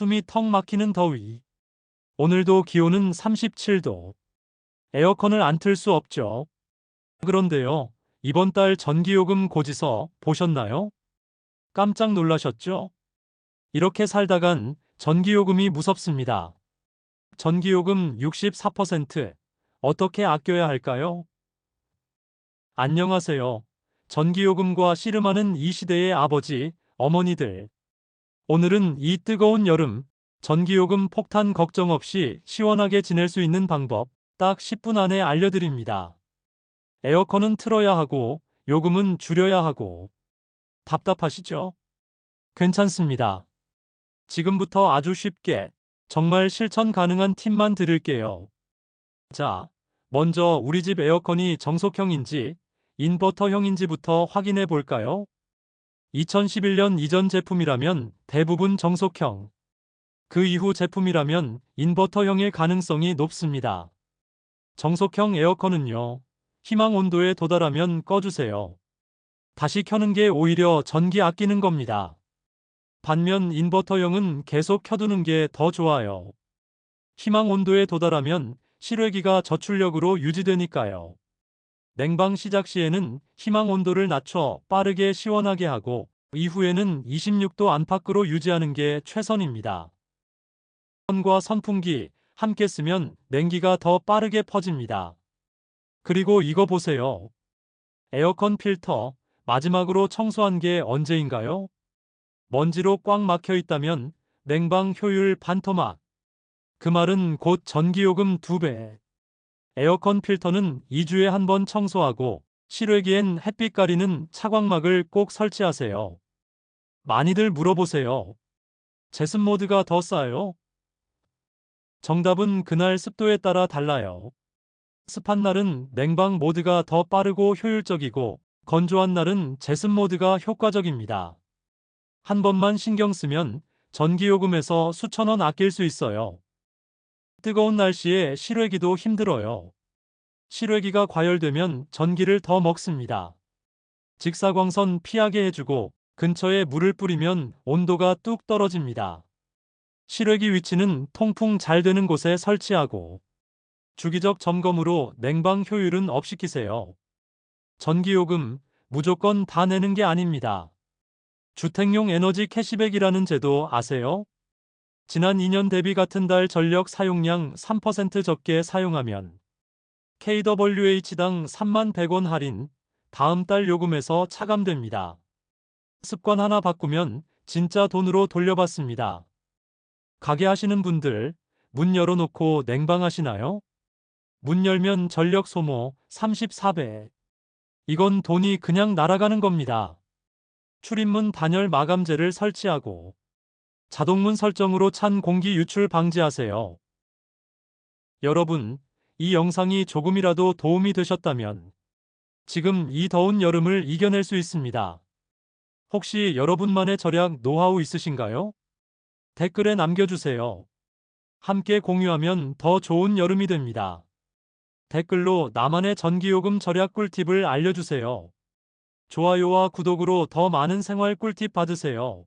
숨이 턱 막히는 더위. 오늘도 기온은 37도. 에어컨을 안 틀 수 없죠. 그런데요, 이번 달 전기요금 고지서 보셨나요? 깜짝 놀라셨죠? 이렇게 살다간 전기요금이 무섭습니다. 전기요금 64% 어떻게 아껴야 할까요? 안녕하세요. 전기요금과 씨름하는 이 시대의 아버지, 어머니들. 오늘은 이 뜨거운 여름, 전기요금 폭탄 걱정 없이 시원하게 지낼 수 있는 방법 딱 10분 안에 알려드립니다. 에어컨은 틀어야 하고, 요금은 줄여야 하고. 답답하시죠? 괜찮습니다. 지금부터 아주 쉽게, 정말 실천 가능한 팁만 드릴게요. 자, 먼저 우리 집 에어컨이 정속형인지, 인버터형인지부터 확인해 볼까요? 2011년 이전 제품이라면 대부분 정속형. 그 이후 제품이라면 인버터형일 가능성이 높습니다. 정속형 에어컨은요, 희망 온도에 도달하면 꺼주세요. 다시 켜는 게 오히려 전기 아끼는 겁니다. 반면 인버터형은 계속 켜두는 게 더 좋아요. 희망 온도에 도달하면 실외기가 저출력으로 유지되니까요. 냉방 시작 시에는 희망 온도를 낮춰 빠르게 시원하게 하고 이후에는 26도 안팎으로 유지하는 게 최선입니다. 선과 선풍기 함께 쓰면 냉기가 더 빠르게 퍼집니다. 그리고 이거 보세요. 에어컨 필터 마지막으로 청소한 게 언제인가요? 먼지로 꽉 막혀 있다면 냉방 효율 반토막. 그 말은 곧 전기요금 2배. 에어컨 필터는 2주에 한 번 청소하고 실외기엔 햇빛 가리는 차광막을 꼭 설치하세요. 많이들 물어보세요. 제습 모드가 더 싸요? 정답은 그날 습도에 따라 달라요. 습한 날은 냉방 모드가 더 빠르고 효율적이고 건조한 날은 제습 모드가 효과적입니다. 한 번만 신경 쓰면 전기요금에서 수천 원 아낄 수 있어요. 뜨거운 날씨에 실외기도 힘들어요. 실외기가 과열되면 전기를 더 먹습니다. 직사광선 피하게 해주고 근처에 물을 뿌리면 온도가 뚝 떨어집니다. 실외기 위치는 통풍 잘 되는 곳에 설치하고 주기적 점검으로 냉방 효율은 업시키세요. 전기요금 무조건 다 내는 게 아닙니다. 주택용 에너지 캐시백이라는 제도 아세요? 지난 2년 대비 같은 달 전력 사용량 3% 적게 사용하면 KWH당 3만 100원 할인, 다음 달 요금에서 차감됩니다. 습관 하나 바꾸면 진짜 돈으로 돌려받습니다. 가게 하시는 분들, 문 열어놓고 냉방하시나요? 문 열면 전력 소모 34배. 이건 돈이 그냥 날아가는 겁니다. 출입문 단열 마감재를 설치하고 자동문 설정으로 찬 공기 유출 방지하세요. 여러분, 이 영상이 조금이라도 도움이 되셨다면 지금 이 더운 여름을 이겨낼 수 있습니다. 혹시 여러분만의 절약 노하우 있으신가요? 댓글에 남겨주세요. 함께 공유하면 더 좋은 여름이 됩니다. 댓글로 나만의 전기요금 절약 꿀팁을 알려주세요. 좋아요와 구독으로 더 많은 생활 꿀팁 받으세요.